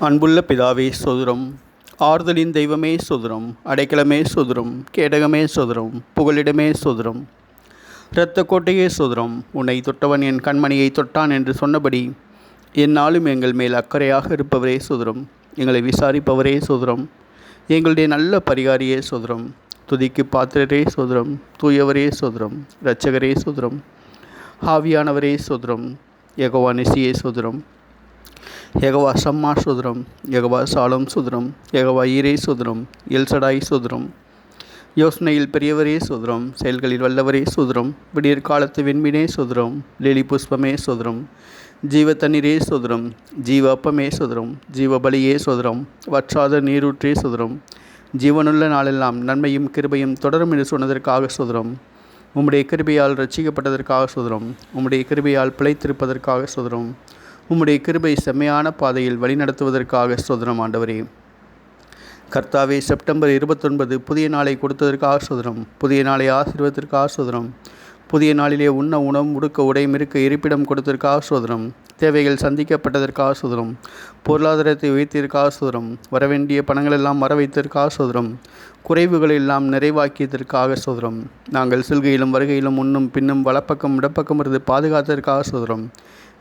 அன்புள்ள பிதாவே சோதரம். ஆறுதலின் தெய்வமே சோதரம். அடைக்கலமே சோதரம். கேடகமே சோதரம். புகலிடமே சோதரம். இரத்த கோட்டையே சுதுரம். உன்னை தொட்டவன் என் கண்மணியை தொட்டான் என்று சொன்னபடி என்னாலும் எங்கள் மேல் அக்கறையாக இருப்பவரே சோதரம். எங்களை விசாரிப்பவரே சோதரம். எங்களுடைய நல்ல பரிகாரியே சோதரம். துதிக்கு பாத்திரரே சோதரம். தூயவரே சோதரம். இரட்சகரே சோதரம். ஹாவியானவரே சோதரம். எகவானிசியே நிசியே யெகவா சம்மா சுதரம் யகவா சாலம் சுதரம் யகவா ஈரே சுதரம் எல்சடாய் சுதரம் யோசனையில் பெரியவரே சுதரம் செயல்களில் வல்லவரே சுதரம் விடியற் காலத்து வெண்மினே சுதரம் லிலி புஷ்பமே சுதரம் ஜீவ தண்ணீரே சுதரம் ஜீவ அப்பமே சுதரம் ஜீவ பலியே சுதரம் வற்றாத நீரூற்றே சுதரம் ஜீவனுள்ள நாளெல்லாம் நன்மையும் கிருபையும் தொடரும் என்று சொன்னதற்காக சுதரம் உம்முடைய கிருபையால் ரட்சிக்கப்பட்டதற்காக சுதரம் உம்முடைய கிருபையால் பிழைத்திருப்பதற்காக சுதரம் உம்முடைய கிருபை செம்மையான பாதையில் வழிநடத்துவதற்காக சோதனம் ஆண்டவரே. கர்த்தாவே செப்டம்பர் இருபத்தொன்பது புதிய நாளை கொடுத்ததற்காக சோதனம் புதிய நாளை ஆசீர்வதற்காக சோதனம் புதிய நாளிலே உண்ண உணவு முடுக்க உடையும் இருக்க இருப்பிடம் கொடுத்ததற்காக சோதரம் தேவைகள் சந்திக்கப்பட்டதற்காக சோதரம் பொருளாதாரத்தை உயர்த்தியதற்காக சோதரம் வரவேண்டிய பணங்களெல்லாம் வர வைத்ததற்காக சோதரம் குறைவுகள் எல்லாம் நிறைவாக்கியதற்காக சோதரம் நாங்கள் செல்கையிலும் வருகையிலும் முன்னும் பின்னும் வலப்பக்கம் இடப்பக்கம் இருந்து பாதுகாத்ததற்காக சோதரம்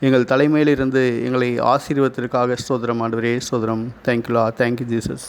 எங்கள் தலைமையிலிருந்து எங்களை ஆசீர்வத்திற்காக சோதரம் ஆண்டவரே சோதரம் தேங்க்யூலா தேங்க்யூ ஜீசஸ்